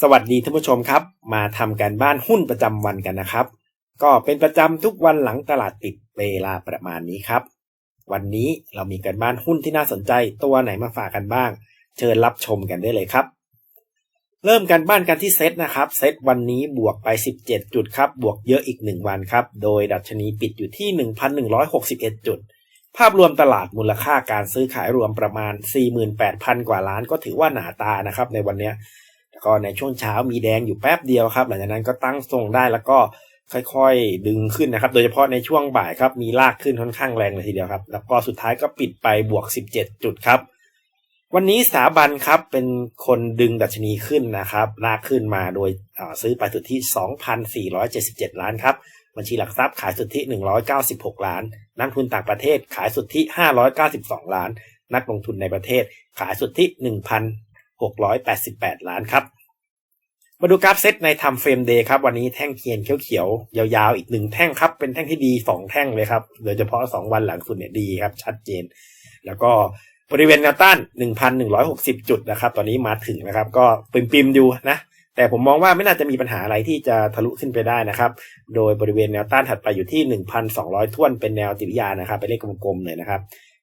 สวัสดีท่านผู้ชมครับ มาทำการบ้านหุ้นประจำวันกันนะครับ ก็เป็นประจำทุกวันหลังตลาดปิดเวลาประมาณนี้ครับ วันนี้เรามีการบ้านหุ้นที่น่าสนใจตัวไหนมาฝากกันบ้าง เชิญรับชมกันได้เลยครับ เริ่มกันบ้านกันที่เซตนะครับเซตวันนี้บวกไป 17 จุดครับ บวกเยอะอีก 1 วันครับ โดยดัชนีปิดอยู่ที่ 1,161 จุด ภาพรวมตลาดมูลค่าการซื้อขายรวมประมาณ 48,000 กว่าล้าน ก็ถือว่าหนาตานะครับในวันนี้ ก็ในช่วงเช้ามีแดงอยู่แป๊บเดียวครับ หลังจากนั้นก็ตั้งทรงได้แล้วก็ค่อยๆ ดึงขึ้นนะครับ โดยเฉพาะในช่วงบ่ายครับ มีลากขึ้นค่อนข้างแรงเลยทีเดียวครับ แล้วก็สุดท้ายก็ปิดไปบวก 17 จุดครับ วันนี้สถาบันครับเป็นคนดึงดัชนีขึ้นนะครับ ลากขึ้นมาโดยซื้อไปสุดที่2,477 ล้านครับ บัญชีหลักทรัพย์ขายสุดที่196 ล้าน นักทุนต่างประเทศขายสุดที่592 ล้าน นักลงทุนในประเทศขายสุดที่ 688 ล้านครับ มาดูกราฟเซตในทำเฟรมเดย์ครับ วันนี้แท่งเทียนเขียวๆ ยาวๆ อีกหนึ่งแท่งครับ เป็นแท่งที่ดี 2 แท่งเลยครับ โดยเฉพาะ 2 วันหลังสุดเนี่ยดีครับ ชัดเจน แล้วก็บริเวณแนวต้าน 1,160 จุดนะครับ ตอนนี้มาถึงนะครับ ก็ปิมๆอยู่นะ แต่ผมมองว่าไม่น่าจะมีปัญหาอะไรที่จะทะลุขึ้นไปได้นะครับ โดยบริเวณแนวต้านถัดไปอยู่ที่ 1,200ท่วนเป็นแนวติริยานะครับ เป็นเลขกลมๆเลยนะครับ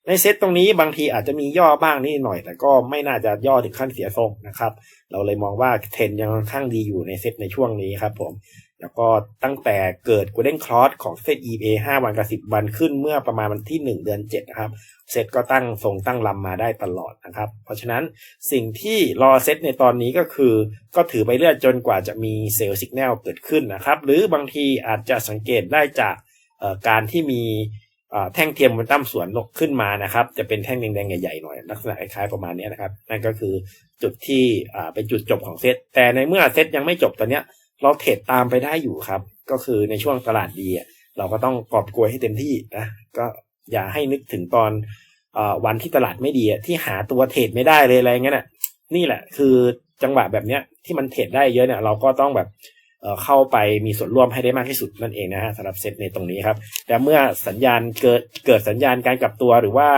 ในเซตตรงนี้บางทีอาจจะมีย่อบ้างนิดหน่อย แต่ก็ไม่น่าจะย่อถึงขั้นเสียทรงนะครับ เราเลยมองว่าเทรนยังค่อนข้างดีอยู่ในเซตในช่วงนี้ครับผมแล้วก็ตั้งแต่เกิด Golden Cross ของเซต EA 5 วันกับ 10 วันขึ้นเมื่อประมาณวันที่ 1 เดือน7นะครับเซตก็ตั้งทรงตั้งลำมาได้ตลอดนะครับ เพราะฉะนั้นสิ่งที่รอเซตในตอนนี้ก็คือ ก็ถือไปเรื่อยจนกว่าจะมีเซลล์สัญญาณเกิดขึ้นนะครับ หรือบางทีอาจจะสังเกตได้จากการที่มี แท่งเทียมมันตั้มสวนนกขึ้นมานะครับ จะเป็นแท่งแดงๆใหญ่ๆหน่อยลักษณะคล้ายๆประมาณนี้นะครับ นั่นก็คือจุดที่เป็นจุดจบของเซตแต่ในเมื่อเซตยังไม่จบตอนเนี้ย เราเทรดตามไปได้อยู่ครับ ก็คือในช่วงตลาดดี เราก็ต้องกอบกลวยให้เต็มที่นะก็อย่าให้นึกถึงตอนอวันที่ตลาดไม่ดีที่หาตัวเทรดไม่ได้เลยอะไรเงี้ยน่ะนี่แหละ คือจังหวะแบบเนี้ยที่มันเทรดได้เยอะเนี่ยเราก็ต้องแบบ เข้าไปมีส่วนร่วมให้ได้มากที่สุดนั่นเองนะฮะสำหรับเซตในตรงนี้ครับ แต่เมื่อสัญญาณเกิดเกิดสัญญาณการกลับตัวหรือว่า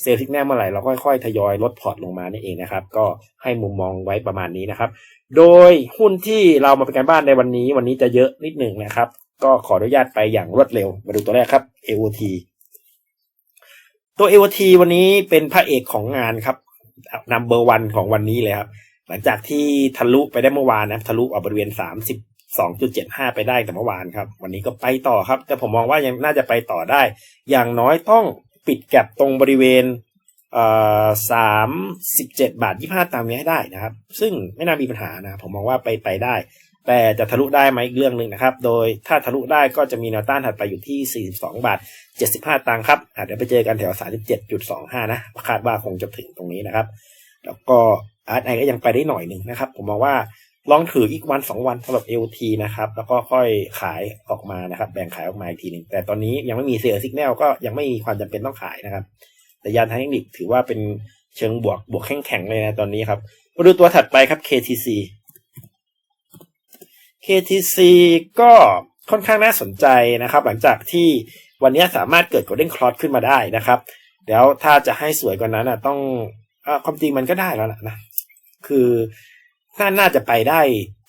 เซลล์ทิกแนเมื่อไหร่เราค่อยๆ ทยอยลดพอร์ตลงมานี่เองนะครับ ก็ให้มุมมองไว้ประมาณนี้นะครับ โดยหุ้นที่เรามาเป็นการบ้านในวันนี้ วันนี้จะเยอะนิดหนึ่งนะครับ ก็ขออนุญาตไปอย่างรวดเร็ว มาดูตัวแรกครับ AOT ตัว AOT วันนี้เป็นพระเอกของงานครับ number one ของวันนี้เลยครับหลังจากที่ทะลุไปได้เมื่อวานนะทะลุออกบริเวณ30 2.75 ไปได้แต่เมื่อวานครับ วันนี้ก็ไปต่อครับ แต่ผมมองว่ายังน่าจะไปต่อได้ อย่างน้อยต้องปิดแก็บตรงบริเวณสามสิบเจ็ดบาทยี่ห้าตามนี้ให้ได้นะครับ ซึ่งไม่น่ามีปัญหานะผมมองว่าไปไปได้ แต่จะทะลุได้ไหมอีกเรื่องหนึ่งนะครับ โดยถ้าทะลุได้ก็จะมีแนวต้านถัดไปอยู่ที่ 42 บาท 75 ตังค์ครับอาจจะไปเจอกันแถว 37.25 นะคาดว่าคงจะถึงตรงนี้นะครับ แล้วก็อาร์ตไอก็ยังไปได้หน่อยหนึ่งนะครับ ผมมองว่า ลองถืออีกวันสองวันสำหรับ LT นะครับ แล้วก็ค่อยขายออกมานะครับ แบ่งขายออกมาอีกทีหนึ่งแต่ตอนนี้ยังไม่มีเซลล์สัญญาณก็ยังไม่มีความจำเป็นต้องขายนะครับ แต่ยานทางเทคนิคถือว่าเป็นเชิงบวกบวกแข็งๆเลยนะตอนนี้ครับมาดูตัวถัดไปครับ KTC KTC ก็ค่อนข้างน่าสนใจนะครับ หลังจากที่วันนี้สามารถเกิด Golden Cross ขึ้นมาได้นะครับแล้วถ้าจะให้สวยกว่านั้นอะต้องอความจริงมันก็ได้แล้วนะคือ น่าน่าจะไปได้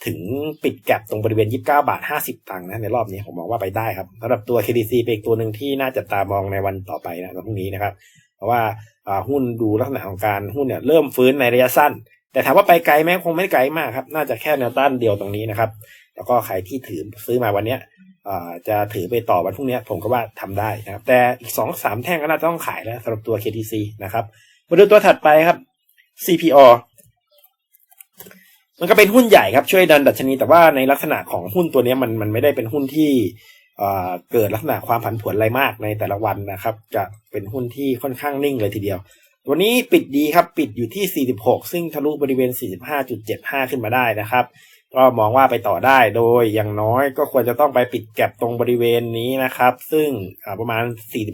ถึงปิดแก็บตรงบริเวณ 29 บาท 50 ตังค์นะในรอบนี้ผมมองว่าไปได้ครับสำหรับตัว KDC เป็นตัวหนึ่งที่น่าจะตามองในวันต่อไปนะวันพรุ่งนี้นะครับ เพราะว่าหุ้นดูลักษณะของการหุ้นเนี่ยเริ่มฟื้นในระยะสั้น แต่ถามว่าไปไกลไหมคงไม่ไกลมากครับ น่าจะแค่แนวต้านเดียวตรงนี้นะครับ แล้วก็ใครที่ถือซื้อมาวันเนี้ยจะถือไปต่อวันพรุ่งนี้ผมก็ว่าทำได้นะครับ แต่อีกสองสามแท่งก็น่าจะต้องขายแล้วสำหรับตัว KTC นะครับมาดูตัวถัดไปครับ CPO มันก็เป็นหุ้นใหญ่ครับช่วยดันดัชนีแต่ว่าในลักษณะของหุ้นตัวนี้มันมันไม่ได้เป็นหุ้นที่เกิดลักษณะความผันผวนอะไรมากในแต่ละวันนะครับ จะเป็นหุ้นที่ค่อนข้างนิ่งเลยทีเดียว วันนี้ปิดดีครับปิดอยู่ที่ 46 ซึ่งทะลุบริเวณ 45.75 ขึ้นมาได้นะครับ ก็มองว่าไปต่อได้โดยอย่างน้อยก็ควรจะต้องไปปิดแก็บตรงบริเวณนี้นะครับ ซึ่งประมาณ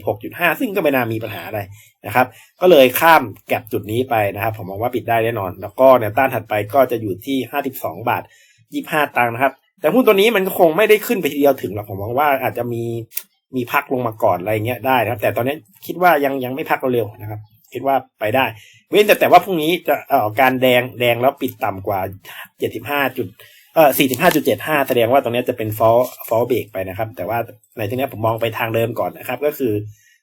46.5 ซึ่งก็ไม่น่ามีปัญหาอะไรนะครับ ก็เลยข้ามแก็บจุดนี้ไปนะครับ ผมมองว่าปิดได้แน่นอน แล้วก็แนวต้านถัดไปก็จะอยู่ที่ 52 บาท 25 ตังค์นะครับ แต่หุ้นตัวนี้มันก็คงไม่ได้ขึ้นไปทีเดียวถึงหรอกผมมองว่าอาจจะมีมีพักลงมาก่อนอะไรเงี้ยได้นะครับ แต่ตอนนี้คิดว่ายังยังไม่พักเร็วๆนะครับ คิดว่าไปได้ เว้นแต่แต่ว่าพรุ่งนี้จะเอ่อการแดงแดงแล้วปิดต่ำกว่าเจ็ดสิบห้าจุดเอ่อสี่สิบห้าจุดเจ็ดห้าแสดงว่าตรงนี้จะเป็นฟอลฟอลเบรกไปนะครับ แต่ว่าในที่นี้ผมมองไปทางเดิมก่อนนะครับ ก็คือ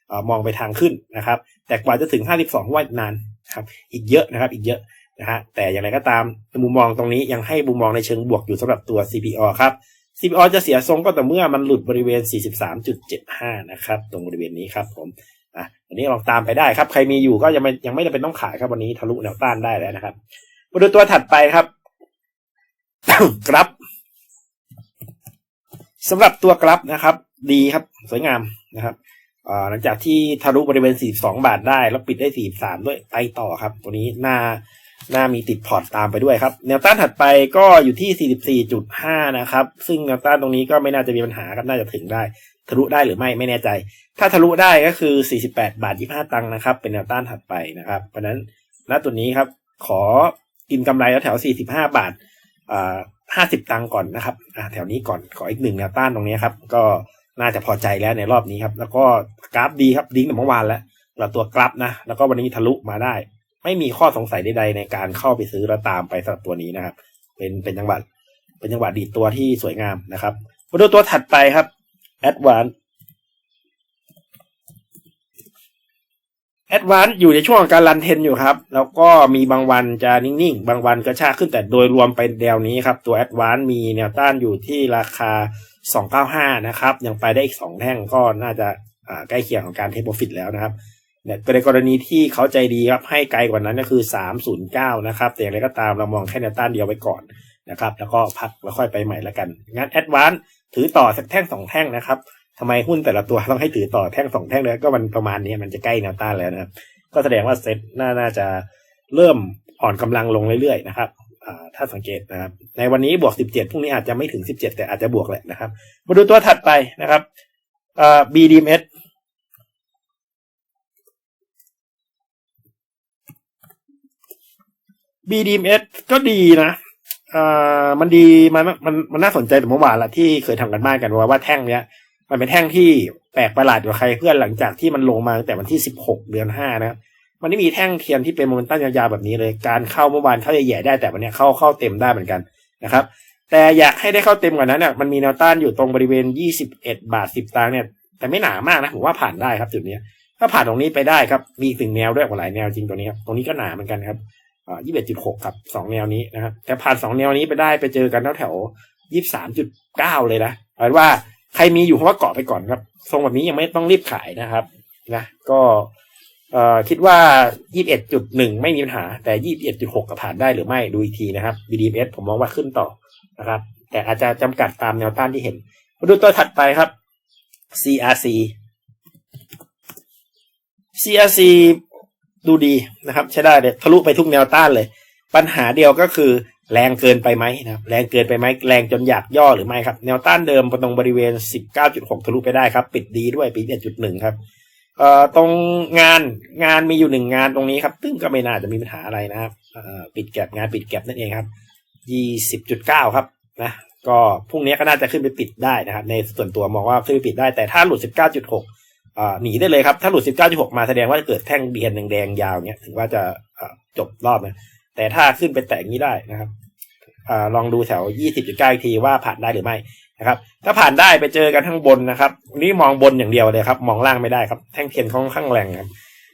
เอ่อมองไปทางขึ้นนะครับ แต่กว่าจะถึงห้าสิบสองว่านานครับอีกเยอะนะครับ อีกเยอะนะฮะแต่อย่างไรก็ตามมุมมองตรงนี้ยังให้มุมมองในเชิงบวกอยู่สำหรับตัว CPO ครับ CPO จะเสียทรงก็ต่อเมื่อมันหลุดบริเวณ 43.75 นะครับ ตรงบริเวณนี้ครับผม นนี้ลองตามไปได้ครับ ใครมีอยู่ก็ยังไม่ยังไม่จำเป็นต้องขายครับวันนี้ทะลุแนวต้านได้แล้วนะครับมาดูตัวถัดไปครับกรับสำหรับตัวกรับนะครับ ดีครับ สวยงามนะครับหลังจากที่ทะลุบริเวณ 42 บาทได้ แล้วปิดได้ 43 ด้วยไปต่อครับ ตัวนี้หน้า หน้ามีติดพอร์ตตามไปด้วยครับ แนวต้านถัดไปก็อยู่ที่ 44.5 นะครับ ซึ่งแนวต้านตรงนี้ก็ไม่น่าจะมีปัญหาครับน่าจะถึงได้ ทะลุได้หรือไม่ไม่แน่ใจ ถ้าทะลุได้ก็คือ 48 บาท 25 ตังค์นะครับ เป็นแนวต้านถัดไปนะครับ เพราะนั้นณตัวนี้ครับ ขอกินกำไรแถว 45 บาทอ่า50 ตังค์ก่อนนะครับอ่าแถวนี้ก่อนขออีกหนึ่งแนวต้านตรงนี้ครับ ก็น่าจะพอใจแล้วในรอบนี้ครับ แล้วก็กราฟดีครับดิ้งแต่เมื่อวานแล้วเราตัวกราฟนะ แล้วก็วันนี้ทะลุมาได้ ไม่มีข้อสงสัยใดๆในการเข้าไปซื้อแล้วตามไปสำหรับตัวนี้นะครับ เป็นเป็นจังหวะเป็นจังหวะดีดตัวที่สวยงามนะครับ มาดูตัวถัดไปครับ Advance Advance อยู่ในช่วงการรันเทนอยู่ครับ แล้วก็มีบางวันจะนิ่งๆ บางวันกระชากขึ้นแต่โดยรวมเป็นแนวนี้ครับ ตัว Advance มีแนวต้านอยู่ที่ราคา 295 นะครับ ยังไปได้อีก 2 แท่งก็น่าจะใกล้เคียงของการเทคโปรฟิตแล้วนะครับ เนี่ยในกรณีที่เขาใจดีครับให้ไกลกว่านั้นก็คือ 309 นะครับ แต่อย่างไรก็ตามเรามองแค่แนวต้านเดียวไว้ก่อนนะครับ แล้วก็พักแล้วค่อยไปใหม่แล้วกันงั้น Advance ถือต่อสักแท่งสองแท่งนะครับทำไมหุ้นแต่ละตัวต้องให้ถือต่อแท่งสองแท่งเลยก็มันประมาณนี้มันจะใกล้แนวต้านแล้วนะครับ ก็แสดงว่าเซ็ตน่าน่าจะเริ่มอ่อนกำลังลงเรื่อยๆนะครับถ้าสังเกตนะครับ ในวันนี้บวก 17พรุ่งนี้อาจจะไม่ถึง 17 แต่อาจจะบวกแหละนะครับ มาดูตัวถัดไปนะครับ BDMs BDMs ก็ดีนะอ่ามันดีมันมันมันน่าสนใจแต่เมื่อวานละที่เคยทำกันบ้านกันว่าว่าแท่งเนี้ย มันเป็นแท่งที่แปลกประหลาดกว่าใครเพื่อนหลังจากที่มันลงมาตั้งแต่วันที่16เดือน5นะครับมันไม่มีแท่งเทียนที่เป็นโมเมนตัมยาวๆแบบนี้เลย การเข้าเมื่อวานเข้าแย่ๆได้แต่วันเนี้ยเข้าเข้าเต็มได้เหมือนกันนะครับ แต่อยากให้ได้เข้าเต็มกว่านั้นเนี่ยมันมีแนวต้านอยู่ตรงบริเวณ21บเอ็ดบาท10ตังค์เนี่ยแต่ไม่หนามากนะผมว่าผ่านได้ครับจุดเนี้ยถ้าผ่านตรงนี้ไปได้ครับมีถึงแนวด้วยกว่าหลายแนวจริงตัวนี้ครับตรงนี้ก็หนาเหมือนกันครับ อ่า21.6ครับสองแนวนี้นะครับแต่ผ่านสองแนวนี้ไปได้ไปเจอกันแถวแถว23.9เลยนะเอาเป็นว่าใครมีอยู่เพราะว่าเกาะไปก่อนครับ ทรงแบบนี้ยังไม่ต้องรีบขายนะครับนะก็เอ่อคิดว่า 21.1 ไม่มีปัญหา แต่ 21.6ก็ผ่านได้หรือไม่ดูอีกทีนะครับ BDMs ผมมองว่าขึ้นต่อนะครับ แต่อาจจะจำกัดตามแนวต้านที่เห็น มาดูตัวถัดไปครับ CRC CRC ดูดีนะครับ ใช้ได้เลยทะลุไปทุกแนวต้านเลย ปัญหาเดียวก็คือแรงเกินไปไหมนะครับแรงเกินไปไหมแรงจนอยากย่อหรือไม่ครับ แนวต้านเดิมตรงบริเวณ 19.6 ทะลุไปได้ครับ ปิดดีด้วยปี1.1ครับเอ่อตรงงานงานมีอยู่หนึ่งงานตรงนี้ครับซึ่งก็ไม่น่าจะมีปัญหาอะไรนะครับเอ่อปิดแก็บงานปิดแก็บนั่นเองครับ20.9 ครับนะก็พรุ่งนี้ก็น่าจะขึ้นไปปิดได้นะครับ ในส่วนตัวมองว่าขึ้นไปปิดได้แต่ถ้าหลุด 19.6 หนีได้เลยครับ ถ้าหลุด 19.6 มาแสดงว่าจะเกิดแท่งเบียนแดงๆยาวเนี้ยถึงว่าจะจบรอบนะ แต่ถ้าขึ้นไปแตะอย่างนี้ได้นะครับอลองดูแถว 20.9 อีกทีว่าผ่านได้หรือไม่นะครับ ถ้าผ่านได้ไปเจอกันข้างบนนะครับ นี่มองบนอย่างเดียวเลยครับ มองล่างไม่ได้ครับ แท่งเทียนค่อนข้างแรงครับ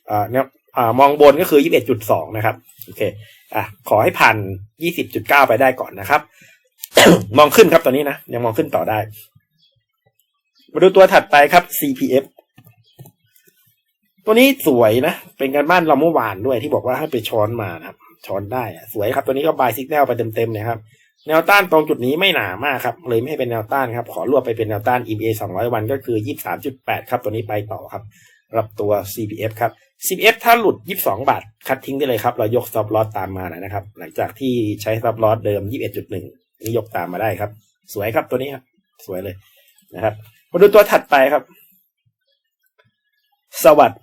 อ่าเนี่ยอ่ามองบนก็คือ 21.2 นะครับ โอเค อะ ขอให้ผ่าน 20.9 ไปได้ก่อนนะครับ มองขึ้นครับตอนนี้นะ ยังมองขึ้นต่อได้ มาดูตัวถัดไปครับ CPF ตัวนี้สวยนะ เป็นการบ้านเราเมื่อวานด้วยที่บอกว่าให้ไปช้อนมานะครับ ช้อนได้สวยครับ ตัวนี้ก็บายซิกแนลไปเต็มๆเลยครับ แนวต้านตรงจุดนี้ไม่หนามากครับ เลยไม่ให้เป็นแนวต้านครับ ขอรวบไปเป็นแนวต้าน EMA 200 วันก็คือ 23.8 ครับ ตัวนี้ไปต่อครับรับตัว CPF ครับ CPF ถ้าหลุด 22 บาท คัดทิ้งได้เลยครับ เรายก stop loss ตามมานะครับ หลังจากที่ใช้ stop loss เดิม 21.1 นี่ยกตามมาได้ครับ สวยครับตัวนี้ครับ สวยเลยนะครับ มาดูตัวถัดไปครับ สวัสด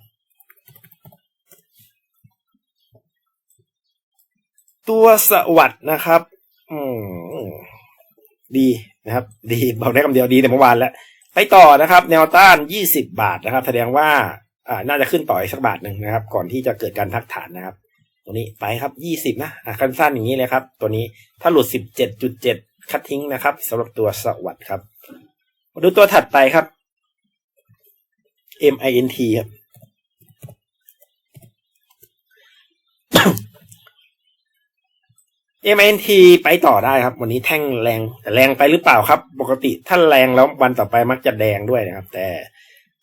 ตัวสวัสดนะครับ อืมดีนะครับ ดีบอกได้คำเดียวดีแต่เมื่อวานแล้ว ไปต่อนะครับ แนวต้าน 20 บาทนะครับ แสดงว่าอ่าน่าจะขึ้นต่ออีกสักบาทหนึ่งนะครับ ก่อนที่จะเกิดการพักฐานนะครับ ตัวนี้ไปครับยี่สิบนะอะสั้นอย่างนี้เลยครับ ตัวนี้ถ้าหลุดสิบเจ็ดจุดเจ็ดคัดทิ้งนะครับสำหรับตัวสวัสดครับมาดูตัวถัดไปครับ MINT ครับ MNT ไปต่อได้ครับ วันนี้แท่งแรงแต่แรงไปหรือเปล่าครับ ปกติถ้าแรงแล้ววันต่อไปมักจะแดงด้วยนะครับ แต่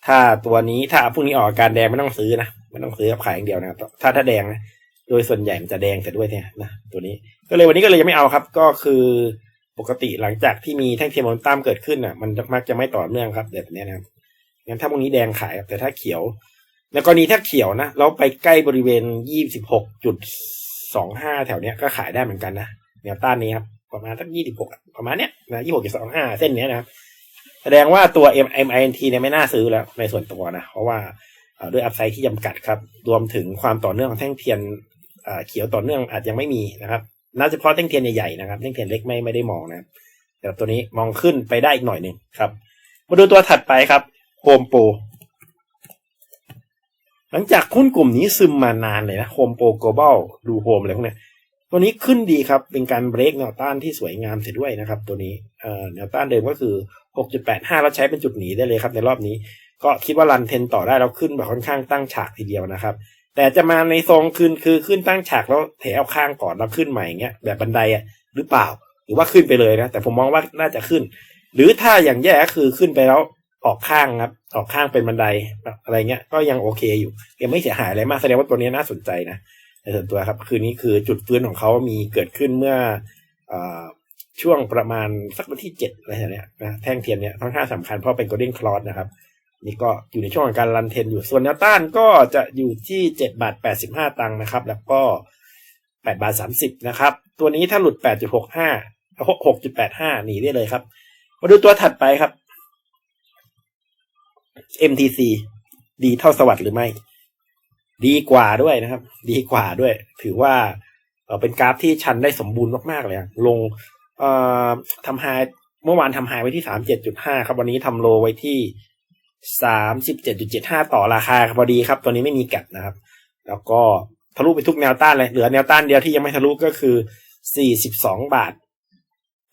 ถ้าตัวนี้ถ้าพรุ่งนี้ออกอาการแดงไม่ต้องซื้อนะไม่ต้องซื้อครับขายอย่างเดียวนะครับถ้าถ้าแดงนะโดยส่วนใหญ่มันจะแดงแต่ด้วยเนี่ยนะตัวนี้ก็เลยวันนี้ก็เลยยังไม่เอาครับ ก็คือปกติหลังจากที่มีแท่งเทียมโมเมนตัมเกิดขึ้นอะ มันมักจะไม่ต่อเนื่องครับแบบนี้นะครับงั้นถ้าพรุ่งนี้แดงขายครับแต่ถ้าเขียวในกรณีถ้าเขียวนะแล้วไปใกล้บริเวณยี่สิบหกจุด สองห้าแถวเนี้ยก็ขายได้เหมือนกันนะแนวต้านนี้ครับประมาณสักยี่สิบหกประมาณเนี้ยนะยี่หกจุดสองห้าเส้นเนี้ยนะครับแสดงว่าตัว M M I N T เนี่ยไม่น่าซื้อแล้วในส่วนตัวนะ เพราะว่าด้วยอัพไซด์ที่จำกัดครับ รวมถึงความต่อเนื่องของแท่งเทียนเขียวต่อเนื่องอาจยังไม่มีนะครับน่าจะเฉพาะแท่งเทียนใหญ่ๆนะครับแท่งเทียนเล็กไม่ไม่ได้มองนะแต่ตัวนี้มองขึ้นไปได้อีกหน่อยหนึ่งครับ มาดูตัวถัดไปครับโฮมโปร หลังจากหุ้นกลุ่มนี้ซึมมานานเลยนะโฮมโปร global ดูโฮมอะไรพวกนี้ตัวนี้ขึ้นดีครับ เป็นการเบรกแนวต้านที่สวยงามเสียด้วยนะครับ ตัวนี้เอ่อแนวต้านเดิมก็คือ 6.85 แล้วใช้เป็นจุดหนีได้เลยครับในรอบนี้ ก็คิดว่ารันเทนต่อได้แล้วขึ้นแบบค่อนข้างตั้งฉากทีเดียวนะครับ แต่จะมาในทรงคืนคือขึ้นตั้งฉากแล้วแถวข้างก่อนแล้วขึ้นใหม่อย่างเงี้ยแบบบันไดอะหรือเปล่า หรือว่าขึ้นไปเลยนะ แต่ผมมองว่าน่าจะขึ้น หรือถ้าอย่างแย่ก็คือขึ้นไปแล้ว ออกข้างครับ ออกข้างเป็นบันไดอะไรเงี้ย ก็ยังโอเคอยู่ ยังไม่เสียหายอะไรมากแสดงว่าตัวนี้น่าสนใจนะในส่วนตัวครับ คืนนี้คือจุดฟื้นของเขามีเกิดขึ้นเมื่ออช่วงประมาณสักวันที่เจ็ดอะไรอย่างเนี้ยนะแท่งเทียนเนี้ยค่อนข้างสำคัญเพราะเป็น golden cross นะครับนี่ก็อยู่ในช่วงของการรันเทนอยู่ส่วนแนวต้านก็จะอยู่ที่เจ็ดบาทแปดสิบห้าตังค์นะครับ แล้วก็แปดบาทสามสิบนะครับ ตัวนี้ถ้าหลุดแปดจุดหกห้าหกจุดแปดห้าหนีได้เลยครับ มาดูตัวถัดไปครับ MTC ดีเท่าสวัสด์หรือไม่ ดีกว่าด้วยนะครับ ดีกว่าด้วย ถือว่าเป็นกราฟที่ชันได้สมบูรณ์มากๆเลยอะลงเอ่อทำไฮเมื่อวานทำไฮไว้ที่สามเจ็ดจุดห้าครับวันนี้ทำโลไว้ที่สามสิบเจ็ดจุดเจ็ดห้าต่อราคาครับพอดีครับ ตัวนี้ไม่มีแกัดนะครับ แล้วก็ทะลุไปทุกแนวต้านเลยเหลือแนวต้านเดียวที่ยังไม่ทะลุก็คือสี่สิบสองบาท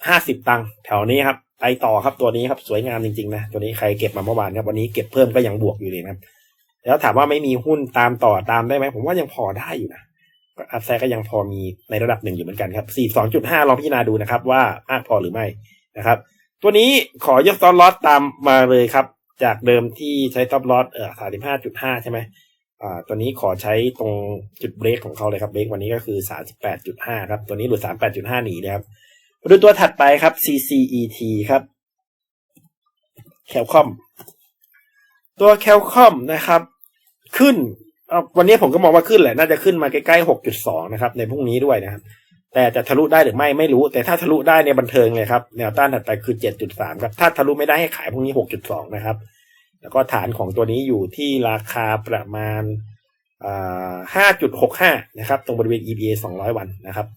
ห้าสิบตังค์แถวนี้ครับ ไปต่อครับตัวนี้ครับสวยงามจริงๆนะตัวนี้ใครเก็บมาเมื่อวานครับวันนี้เก็บเพิ่มก็ยังบวกอยู่เลยนะครับแล้วถามว่าไม่มีหุ้นตามต่อตามได้ไหมผมว่ายังพอได้อยู่นะก็อัพไซด์ก็ยังพอมีในระดับหนึ่งอยู่เหมือนกันครับสี่สองจุดห้าลองพิจารณาดูนะครับ ว่ามากพอหรือไม่นะครับ ตัวนี้ขอยกตอนลอสตามมาเลยครับ จากเดิมที่ใช้ต็อปลอสเออสามสิบห้าจุดห้าใช่ไหมอ่าตัวนี้ขอใช้ตรงจุดเบรกของเขาเลยครับเบรกวันนี้ก็คือสามสิบแปดจุดห้าครับ ตัวนี้หลุดสามแปดจุดห้าหนีนะครับ ดูตัวถัดไปครับ CCET ครับแคลคอมตัวแคลคอมนะครับ ขึ้นวันนี้ผมก็มองว่าขึ้นแหละ น่าจะขึ้นมาใกล้ๆหกจุดสองนะครับ ในพรุ่งนี้ด้วยนะครับ แต่จะทะลุได้หรือไม่ไม่รู้ แต่ถ้าทะลุได้ในบันเทิงเลยครับ แนวต้านถัดไปคือเจ็ดจุดสามครับ ถ้าทะลุไม่ได้ให้ขายพรุ่งนี้หกจุดสองนะครับ แล้วก็ฐานของตัวนี้อยู่ที่ราคาประมาณห้าจุดหกห้านะครับ ตรงบริเวณ EBA สองร้อยวันนะครับ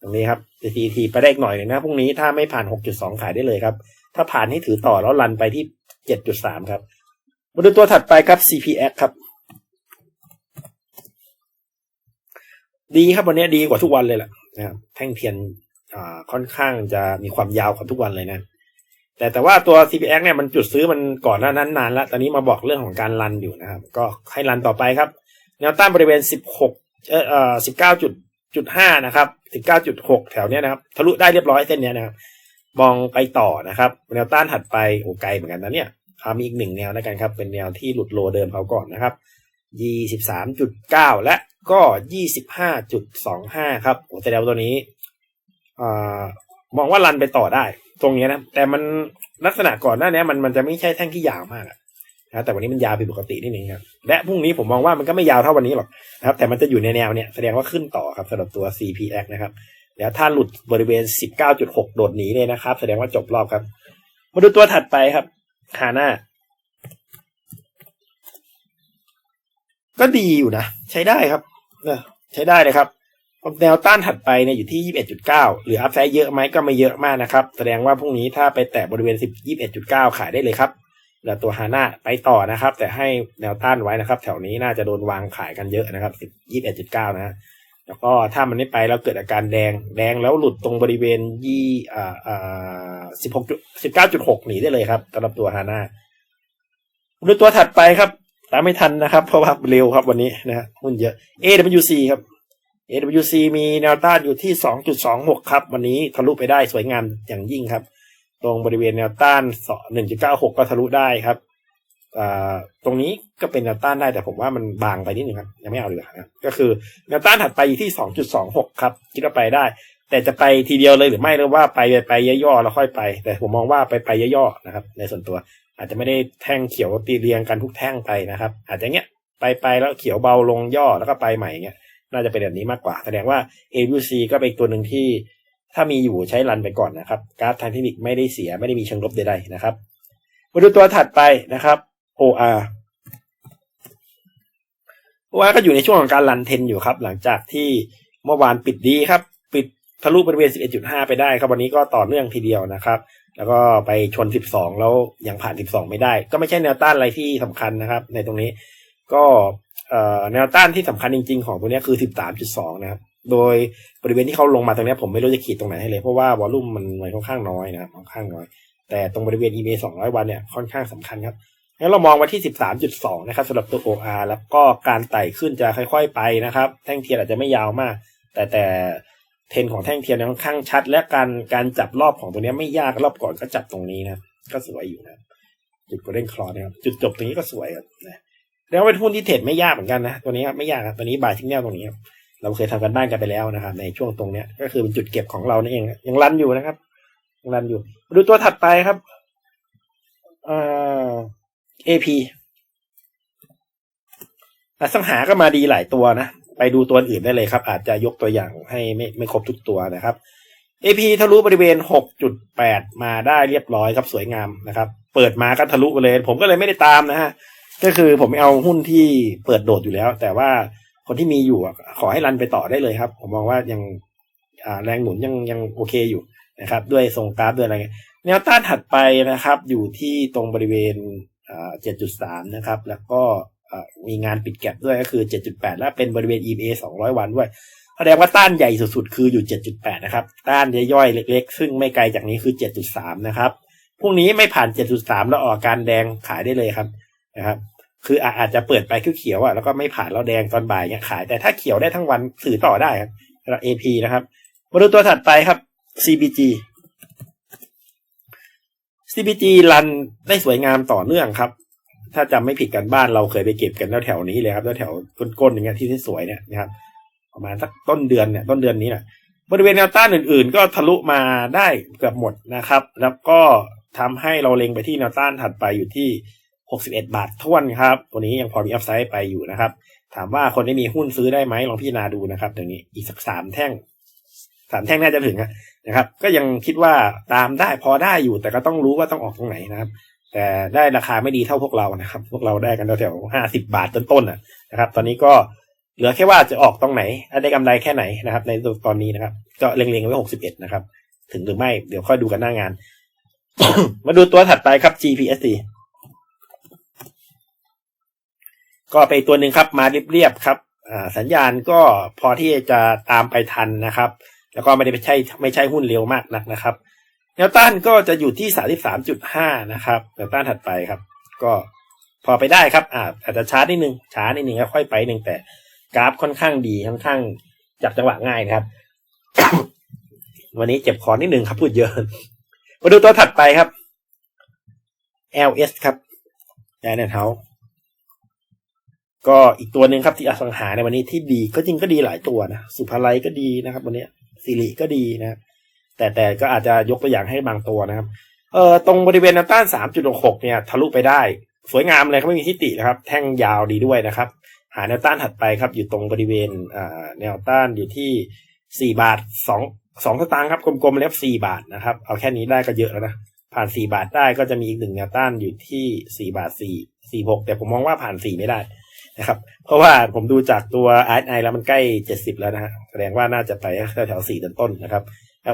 ตรงนี้ครับ CCT ไปได้อีกหน่อยหนึ่งนะพรุ่งนี้ถ้าไม่ผ่านหกจุดสองขายได้เลยครับ ถ้าผ่านให้ถือต่อแล้วรันไปที่เจ็ดจุดสามครับมาดูตัวถัดไปครับ CPX ครับ ดีครับวันนี้ดีกว่าทุกวันเลยแหละนะครับแท่งเทียนอ่าค่อนข้างจะมีความยาวกว่าทุกวันเลยนะ แต่แต่ว่าตัว CPX เนี่ยมันจุดซื้อมันก่อนหน้านั้นนานแล้ว ตอนนี้มาบอกเรื่องของการรันอยู่นะครับ ก็ให้รันต่อไปครับ แนวต้านบริเวณ 16 เอ่อเอ่อ19 จุดห้านะครับ19.6แถวเนี้ยนะครับทะลุได้เรียบร้อยเส้นเนี้ยนะครับ มองไปต่อนะครับ แนวต้านถัดไปโอ้ไกลเหมือนกันนะเนี่ยมีอีกหนึ่งแนวแล้วกันครับ เป็นแนวที่หลุดโลเดิมเขาก่อนนะครับ23.9และก็25.25ครับโอ้แสดงว่าตัวนี้อมองว่ารันไปต่อได้ ตรงนี้นะ แต่มันลักษณะก่อนหน้านี้มันมันจะไม่ใช่แท่งที่ยาวมาก นะแต่วันนี้มันยาวผิดปกตินิดนึงครับ และพรุ่งนี้ผมมองว่ามันก็ไม่ยาวเท่าวันนี้หรอกนะครับ แต่มันจะอยู่ในแนวเนี่ยแสดงว่าขึ้นต่อครับสำหรับตัว CPX นะครับแล้วถ้าหลุดบริเวณ 19.6 โดดหนีเลยนะครับ แสดงว่าจบรอบครับ มาดูตัวถัดไปครับฮาน่าก็ดีอยู่นะ ใช้ได้ครับใช้ได้เลยครับแนวต้านถัดไปเนี่ยอยู่ที่ 21.9 หรืออัพไซด์เยอะไหมก็ไม่เยอะมากนะครับ แสดงว่าพรุ่งนี้ถ้าไปแตะบริเวณ10 21.9 ขายได้เลยครับ แล้วตัวฮาน่าไปต่อนะครับ แต่ให้แนวต้านไว้นะครับ แถวนี้น่าจะโดนวางขายกันเยอะนะครับสิบยี่สิบเอ็ดจุดเก้านะฮะแล้วก็ถ้ามันไม่ไปแล้วเกิดอาการแดงแดงแล้วหลุดตรงบริเวณยี่อ่าอ่าสิบหกสิบเก้าจุดหกหนีได้เลยครับสำหรับตัวฮาน่าดูตัวถัดไปครับตามไม่ทันนะครับ เพราะว่าเร็วครับวันนี้นะฮะหุ้นเยอะ AWC ครับ AWC มีแนวต้านอยู่ที่ 2.26 ครับ วันนี้ทะลุไปได้สวยงามอย่างยิ่งครับ ตรงบริเวณแนวต้าน1.96ก็ทะลุได้ครับตรงนี้ก็เป็นแนวต้านได้แต่ผมว่ามันบางไปนิดนึงครับ ยังไม่เอาเลยครับก็คือแนวต้านถัดไปอยู่ที่2.26ครับ คิดว่าไปได้ แต่จะไปทีเดียวเลยหรือไม่หรือว่าไปไปย่อๆแล้วค่อยไป แต่ผมมองว่าไปไปย่อๆนะครับ ในส่วนตัว อาจจะไม่ได้แท่งเขียวตีเรียงกันทุกแท่งไปนะครับ อาจจะเงี้ยไปไปแล้วเขียวเบาลงย่อแล้วก็ไปใหม่เงี้ยน่าจะเป็นแบบนี้มากกว่า แสดงว่า AUC ก็เป็นตัวหนึ่งที่ ถ้ามีอยู่ใช้รันไปก่อนนะครับกราฟทางเทคนิคไม่ได้เสียไม่ได้มีเชิงลบใดๆนะครับมาดูตัวถัดไปนะครับ OR OR ก็อยู่ในช่วงของการรันเทนอยู่ครับ หลังจากที่เมื่อวานปิดดีครับ ปิดทะลุบริเวณ 11.5 ไปได้ครับวันนี้ก็ต่อเนื่องทีเดียวนะครับ แล้วก็ไปชน 12 แล้วยังผ่าน 12 ไม่ได้ ก็ไม่ใช่แนวต้านอะไรที่สำคัญนะครับ ในตรงนี้ก็แนวต้านที่สำคัญจริง ๆ ของตัวนี้คือ 13.2 นะครับ โดยบริเวณที่เขาลงมาตรงนี้ผมไม่รู้จะขีดตรงไหนให้เลย เพราะว่าวอลลุ่มมันมันค่อนข้างน้อยนะค่อนข้างน้อย แต่ตรงบริเวณ EMA 200 วันเนี่ยค่อนข้างสำคัญครับงั้นเรามองไว้ที่ 13.2 นะครับสำหรับตัว OR แล้วก็การไต่ขึ้นจะค่อย ๆ ไปนะครับ แท่งเทียนอาจจะไม่ยาวมาก แต่แต่เทนของแท่งเทียนค่อนข้างชัด และการการจับรอบของตัวนี้ไม่ยากรอบก่อนก็จับตรงนี้นะก็สวยอยู่นะจุดโกลเด้นคลอนะครับจุดจบตรงนี้ก็สวยครับนะแล้วเป็นหุ้นที่เทรดไม่ยากเหมือนกันนะตัวนี้ครับไม่ยากครับตัวนี้บายทิ้งแนวตรงนี้ครับ เราเคยทำกันบ้านกันไปแล้วนะครับ ในช่วงตรงเนี้ย ก็คือเป็นจุดเก็บของเรานั่นเองยังรันอยู่นะครับยังรันอยู่ ดูตัวถัดไปครับเอ่อ AP อสังหาก็มาดีหลายตัวนะ ไปดูตัวอื่นได้เลยครับ อาจจะยกตัวอย่างให้ไม่ไม่ครบทุกตัวนะครับ AP ทะลุบริเวณ 6.8 มาได้เรียบร้อยครับสวยงามนะครับ เปิดมาก็ทะลุกันเลย ผมก็เลยไม่ได้ตามนะฮะ ก็คือผมเอาหุ้นที่เปิดโดดอยู่แล้ว แต่ว่า คนที่มีอยู่ขอให้รันไปต่อได้เลยครับ ผมมองว่ายังแรงหนุนยังยังโอเคอยู่นะครับ ด้วยทรงกราฟด้วยอะไรเงี้ยแนวต้านถัดไปนะครับ อยู่ที่ตรงบริเวณ7.3นะครับ แล้วก็มีงานปิดแก็บด้วยก็คือ 7.8 และเป็นบริเวณ EMA 200 วันด้วยแสดงว่าต้านใหญ่สุดๆ คืออยู่ 7.8 นะครับ ต้านย่อยๆ เล็กๆ ซึ่งไม่ไกลจากนี้คือ 7.3 นะครับ พรุ่งนี้ไม่ผ่าน 7.3 แล้วออกการแดงขายได้เลยครับนะครับ คืออาจจะเปิดไปเขียวอะแล้วก็ไม่ผ่านแล้วแดงตอนบ่ายเนี่ยขาย แต่ถ้าเขียวได้ทั้งวันถือต่อได้ครับสำหรับ AP นะครับ มาดูตัวถัดไปครับ CBG CBG รันได้สวยงามต่อเนื่องครับ ถ้าจำไม่ผิดกันบ้านเราเคยไปเก็บกันแถวแถวนี้เลยครับแถวก้นๆอย่างเงี้ยที่ที่สวยเนี่ยนะครับ ประมาณสักต้นเดือนเนี่ยต้นเดือนนี้แหละบริเวณแนวต้านอื่นๆ ก็ทะลุมาได้เกือบหมดนะครับ แล้วก็ทำให้เราเล็งไปที่แนวต้านถัดไปอยู่ที่ 61 บาททวนครับ ตัวนี้ยังพอมีอัพไซด์ไปอยู่นะครับ ถามว่าคนที่มีหุ้นซื้อได้ไหมลองพิจารณาดูนะครับตรงนี้อีกสักสามแท่งสามแท่งน่าจะถึงนะครับ ก็ยังคิดว่าตามได้พอได้อยู่ แต่ก็ต้องรู้ว่าต้องออกตรงไหนนะครับ แต่ได้ราคาไม่ดีเท่าพวกเรานะครับ พวกเราได้กันแถวๆห้าสิบบาทต้นๆนะครับ ตอนนี้ก็เหลือแค่ว่าจะออกตรงไหนได้กำไรแค่ไหนนะครับ ในตอนนี้นะครับ ก็เล็งๆไว้หกสิบเอ็ดนะครับ ถึงหรือไม่เดี๋ยวค่อยดูกันหน้างาน มาดูตัวถัดไปครับ GPSC ก็ไปตัวหนึ่งครับมาเรียบๆครับสัญญาณก็พอที่จะตามไปทันนะครับ แล้วก็ไม่ได้ไม่ใช่ไม่ใช่หุ้นเร็วมากนักนะครับแนวต้านก็จะอยู่ที่สาสามจุดห้านะครับแนวต้านถัดไปครับ ก็พอไปได้ครับอาอาจจะช้านิดนึงช้านิดนึงแล้วค่อยไปหนึ่งแต่กราฟค่อนข้างดีค่อนข้างจับจังหวะง่ายนะครับ วันนี้เจ็บคอนิดนึงครับพูดเยอะมาดูตัวถัดไปครับ LS ครับแอนเทา ก็อีกตัวหนึ่งครับที่อสังหาในวันนี้ที่ดีก็จริงก็ดีหลายตัวนะสุภาลัยก็ดีนะครับ วันนี้สิริก็ดีนะครับแต่แต่ก็อาจจะยกตัวอย่างให้บางตัวนะครับ เอ่อตรงบริเวณแนวต้าน 3.66 เนี่ย ทะลุไปได้ สวยงามเลยเขาไม่มีทิฏฐินะครับ แท่งยาวดีด้วยนะครับ หาแนวต้านถัดไปครับ อยู่ตรงบริเวณอ่าแนวต้านอยู่ที่ 4 บาท 2 2สตางค์ครับกลมๆแล้ว4บาทนะครับ เอาแค่นี้ได้ก็เยอะแล้วนะผ่าน 4 บาทได้ก็จะมีอีกหนึ่งแนวต้านอยู่ที่ 4 บาท 4 4 6 แต่ผมมองว่าผ่าน 4 ไม่ได้ นะครับ เพราะว่าผมดูจากตัว RSI แล้วมันใกล้ 70 แล้วนะฮะแสดงว่าน่าจะไปแถวๆ4ต้นต้นนะครับ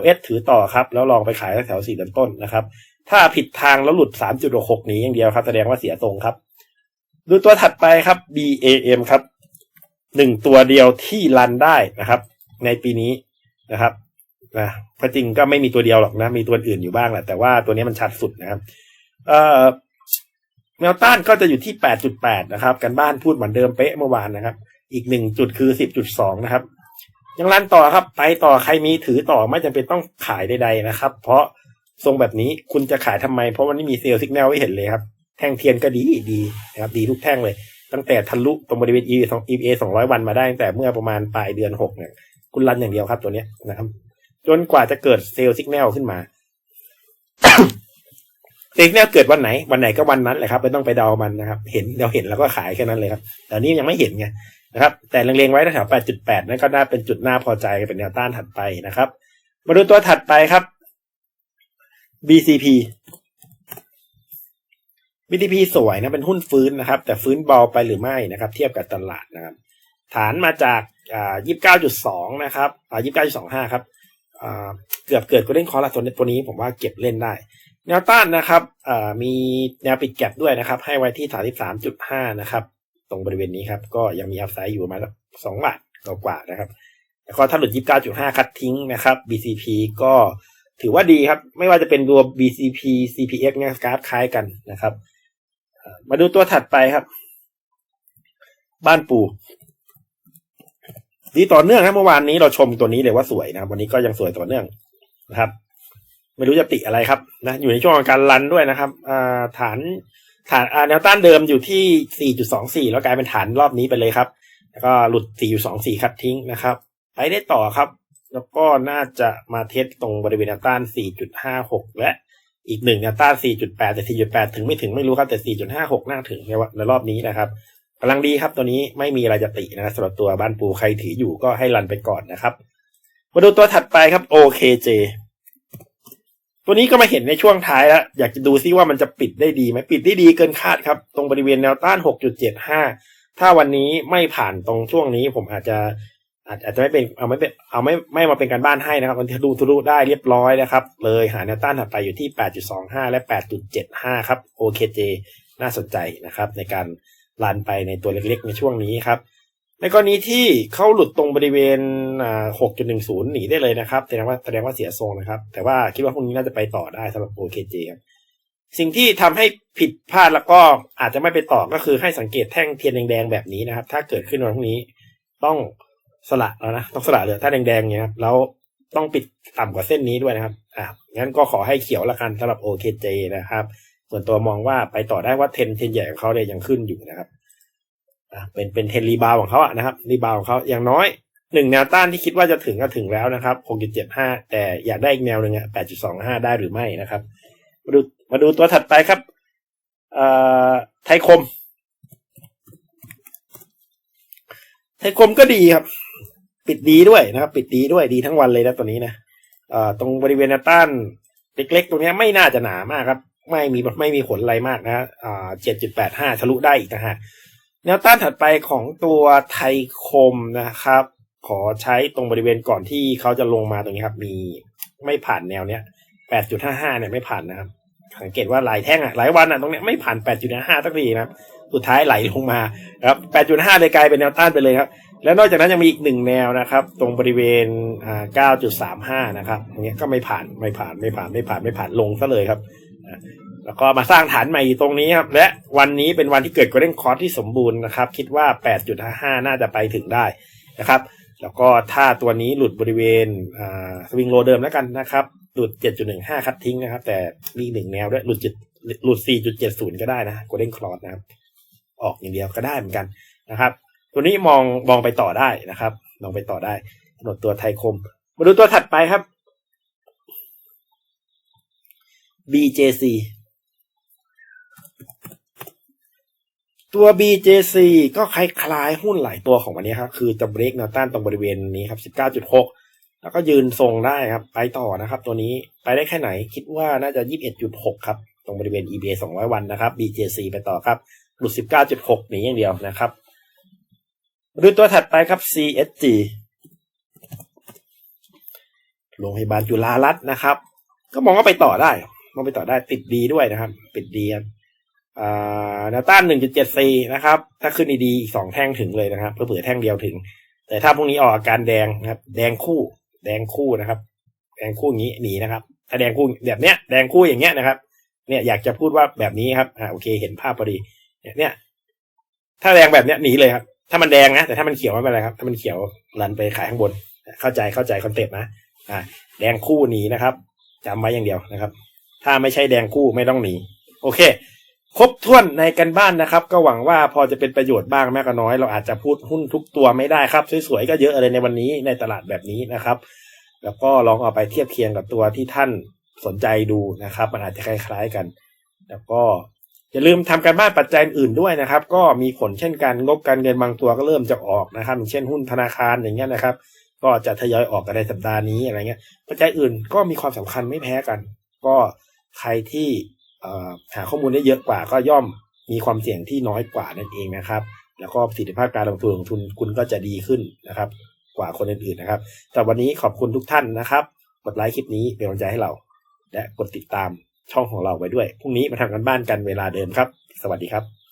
LS ถือต่อครับ แล้วลองไปขายแถว4ต้นต้นนะครับ ถ้าผิดทางแล้วหลุด 3.66หนีอย่างเดียวครับ แสดงว่าเสียทรงครับ ดูตัวถัดไปครับ BAM ครับหนึ่งตัวเดียวที่รันได้นะครับ ในปีนี้นะครับนะพระจริงก็ไม่มีตัวเดียวหรอกนะ มีตัวอื่นอยู่บ้างแหละแต่ว่าตัวนี้มันชัดสุดนะครับ เอ่อ แนวต้านก็จะอยู่ที่ 8.8 นะครับ กันบ้านพูดเหมือนเดิมเป๊ะเมื่อวานนะครับ อีกหนึ่งจุดคือ 10.2 นะครับ ยังรันต่อครับ ไปต่อใครมีถือต่อไม่จำเป็นต้องขายใดๆนะครับ เพราะทรงแบบนี้คุณจะขายทำไม เพราะวันนี้มีเซลล์สัญญาณไว้เห็นเลยครับ แท่งเทียนก็ดีดีนะครับ ดีทุกแท่งเลย ตั้งแต่ทะลุตรงบริเวณ EVA สอง EVA สองร้อยวันมาได้ตั้งแต่เมื่อประมาณปลายเดือนหกเนี่ย คุณรันอย่างเดียวครับตัวเนี้ยนะครับ จนกว่าจะเกิดเซลล์สัญญาณขึ้นมา เซลล์สัญญาณเกิดวันไหนวันไหนก็วันนั้นแหละครับไม่ต้องไปเดามันนะครับ เห็นเราเห็นแล้วก็ขายแค่นั้นเลยครับ แต่นี้ยังไม่เห็นไงนะครับ แต่เล็งๆไว้แถว8.8นั่นก็น่าเป็นจุดน่าพอใจเป็นแนวต้านถัดไปนะครับ มาดูตัวถัดไปครับ BCP BTP สวยนะเป็นหุ้นฟื้นนะครับ แต่ฟื้นเบาไปหรือไม่นะครับ เทียบกับตลาดนะครับ ฐานมาจากอ่า29.2 นะครับอ่า29.25 ครับอ่าเกือบเกิดก็เล่นคอร์ลตัวนี้ตัวนี้ผมว่าเก็บเล่นได้ แนวต้านนะครับมีแนวปิดแก็บด้วยนะครับ ให้ไว้ที่ 33.5 นะครับ ตรงบริเวณนี้ครับ ก็ยังมีอัพไซด์อยู่ประมาณสองบาทกว่าๆนะครับแล้วก็ถ้าหลุด 29.5 คัดทิ้งนะครับ BCP ก็ถือว่าดีครับ ไม่ว่าจะเป็นตัว BCP CPX เนี่ยกราฟคล้ายกันนะครับ มาดูตัวถัดไปครับ บ้านปูดีต่อเนื่องครับเมื่อวานนี้เราชมตัวนี้เลยว่าสวยนะครับ วันนี้ก็ยังสวยต่อเนื่องนะครับ ไม่รู้จะติอะไรครับนะอยู่ในช่วงของการรันด้วยนะครับฐานฐานแนวต้านเดิมอยู่ที่ 4.24 แล้วกลายเป็นฐานรอบนี้ไปเลยครับ แล้วก็หลุด 4.24คัดทิ้งนะครับไปได้ต่อครับ แล้วก็น่าจะมาเทสตรงบริเวณแนวต้าน 4.56 และอีกหนึ่งแนวต้าน 4.8 แต่ 4.8 ถึงไม่ถึงไม่รู้ครับ แต่ 4.56 น่าถึงในวันในรอบนี้นะครับกำลังดีครับตัวนี้ไม่มีอะไรจะตินะสำหรับตัวบ้านปูใครถืออยู่ก็ให้รันไปก่อนนะครับ มาดูตัวถัดไปครับ OKJ ตัวนี้ก็มาเห็นในช่วงท้ายแล้ว อยากจะดูซิว่ามันจะปิดได้ดีไหมปิดได้ดีเกินคาดครับ ตรงบริเวณแนวต้าน 6.75 ถ้าวันนี้ไม่ผ่านตรงช่วงนี้ผมอาจจะอาจอาจจะไม่เป็นเอาไม่เป็นเอาไม่ไม่มาเป็นการบ้านให้นะครับ มันทะลุทะลุได้เรียบร้อยนะครับ เลยหาแนวต้านถัดไปอยู่ที่ 8.25 และ 8.75 ครับ OKJ น่าสนใจนะครับ ในการลันไปในตัวเล็กๆ ในช่วงนี้ครับ ในกรณีที่เขาหลุดตรงบริเวณ 6.10 หนีได้เลยนะครับ แสดงว่าแสดงว่าเสียทรงนะครับ แต่ว่าคิดว่าพรุ่งนี้น่าจะไปต่อได้สำหรับ OKJ ครับ สิ่งที่ทำให้ผิดพลาดแล้วก็อาจจะไม่ไปต่อก็คือให้สังเกตแท่งเทียนแดงๆแบบนี้นะครับ ถ้าเกิดขึ้นวันพรุ่งนี้ต้องสละแล้วนะ ต้องสละเลยถ้าแดงๆเนี้ยครับ แล้วต้องปิดต่ำกว่าเส้นนี้ด้วยนะครับ อ่างั้นก็ขอให้เขียวละกันสำหรับ OKJ นะครับ ส่วนตัวมองว่าไปต่อได้ว่าเทนเทนใหญ่ของเขาเนี่ยยังขึ้นอยู่นะครับ เป็นเป็นเทรนรีบาวของเขาอะนะครับรีบาวของเขาอย่างน้อยหนึ่งแนวต้านที่คิดว่าจะถึงก็ถึงแล้วนะครับ6.75แต่อยากได้อีกแนวหนึ่งอะ8.25ได้หรือไม่นะครับ มาดูมาดูตัวถัดไปครับเอ่อไทยคม ไทยคมก็ดีครับ ปิดดีด้วยนะครับ ปิดดีด้วยดีทั้งวันเลยนะตัวนี้นะเอ่อตรงบริเวณแนวต้านเล็กๆ ตรงนี้ไม่น่าจะหนามากครับ ไม่มีไม่มีผลอะไรมากนะอ่าเจ็ดจุดแปดห้าทะลุได้อีกนะฮะ แนวต้านถัดไปของตัวไทยคมนะครับ ขอใช้ตรงบริเวณก่อนที่เขาจะลงมาตรงนี้ครับ มีไม่ผ่านแนวเนี้ยแปดจุดห้าห้าเนี่ยไม่ผ่านนะครับ สังเกตว่าหลายแท่งอะหลายวันอะตรงเนี้ยไม่ผ่านแปดจุดห้าสักทีนะครับสุดท้ายไหลลงมาครับแปดจุดห้าเลยกลายเป็นแนวต้านไปเลยครับ แล้วนอกจากนั้นยังมีอีกหนึ่งแนวนะครับ ตรงบริเวณอ่าเก้าจุดสามห้านะครับอย่างเงี้ยก็ไม่ผ่านไม่ผ่านไม่ผ่านไม่ผ่านไม่ผ่านลงซะเลยครับ แล้วก็มาสร้างฐานใหม่ตรงนี้ครับ และวันนี้เป็นวันที่เกิดกรเด้นคอร์สที่สมบูรณ์นะครับ คิดว่าแปดจุดห้าน่าจะไปถึงได้นะครับ แล้วก็ถ้าตัวนี้หลุดบริเวณสวิงโลเดิมแล้วกันนะครับ หลุด 7.15 คัดทิ้งนะครับ แต่มีหนึ่งแนวด้วยหลุดจุดหลุด 4.70 ก็ได้นะกลเด้นคลอสนะครับ ออกอย่างเดียวก็ได้เหมือนกันนะครับ ตัวนี้มองมองไปต่อได้นะครับมองไปต่อได้สำหรับตัวไทยคม มาดูตัวถัดไปครับ BJC ตัว BJC ก็คล้ายๆหุ้นหลายตัวของวันนี้ครับ คือจะเบรกแนวต้านตรงบริเวณนี้ครับ 19.6 แล้วก็ยืนทรงได้ครับ ไปต่อนะครับ ตัวนี้ไปได้แค่ไหนคิดว่าน่าจะ 21.6 ครับ ตรงบริเวณ EBA 200 วันนะครับ BJC ไปต่อครับ หลุด 19.6 หนีอย่างเดียวนะครับดูตัวถัดไปครับ CSG โรงพยาบาลจุฬารัตน์นะครับ ก็มองว่าไปต่อได้ มองไปต่อได้ติดดีด้วยนะครับ ติดดีครับ แนวต้านหนึ่งจุดเจ็ดสี่นะครับ ถ้าขึ้นดีๆ อีกสองแท่งถึงเลยนะครับเผื่อแท่งเดียวถึง แต่ถ้าพรุ่งนี้ออกอาการแดงนะครับ แดงคู่ แดงคู่นะครับ แดงคู่อย่างนี้หนีนะครับ ถ้าแดงคู่แบบเนี้ย แดงคู่อย่างเงี้ยนะครับ เนี่ยอยากจะพูดว่าแบบนี้ครับ อ่าโอเค เห็นภาพพอดี เนี่ย ถ้าแดงแบบเนี้ยหนีเลยครับ ถ้ามันแดงนะ แต่ถ้ามันเขียวไม่เป็นไรครับ ถ้ามันเขียวรันไปขายข้างบน เข้าใจ เข้าใจคอนเซ็ปต์นะ อ่า แดงคู่หนีนะครับจำไว้อย่างเดียวนะครับ ถ้าไม่ใช่แดงคู่ไม่ต้องหนี โอเค ครบถ้วนในกันบ้านนะครับ ก็หวังว่าพอจะเป็นประโยชน์บ้างแม้ก็น้อย เราอาจจะพูดหุ้นทุกตัวไม่ได้ครับ สวยๆก็เยอะเลยในวันนี้ในตลาดแบบนี้นะครับ แล้วก็ลองเอาไปเทียบเคียงกับตัวที่ท่านสนใจดูนะครับ มันอาจจะคล้าย ๆกัน แล้วก็อย่าลืมทำการบ้านปัจจัยอื่นด้วยนะครับ ก็มีผลเช่นกันงบการเงินบางตัวก็เริ่มจะออกนะครับอย่างเช่นหุ้นธนาคารอย่างเงี้ยนะครับ ก็จะทยอยออกกันในสัปดาห์นี้อะไรเงี้ย ปัจจัยอื่นก็มีความสำคัญไม่แพ้กัน ก็ใครที่ หาข้อมูลได้เยอะกว่าก็ย่อมมีความเสี่ยงที่น้อยกว่านั่นเองนะครับ แล้วก็ประสิทธิภาพการลงทุนของทุนคุณก็จะดีขึ้นนะครับ กว่าคนอื่นๆนะครับ แต่วันนี้ขอบคุณทุกท่านนะครับ กดไลค์คลิปนี้เป็นกำลังใจให้เรา และกดติดตามช่องของเราไว้ด้วยพรุ่งนี้มาทำกันบ้านกันเวลาเดิมครับ สวัสดีครับ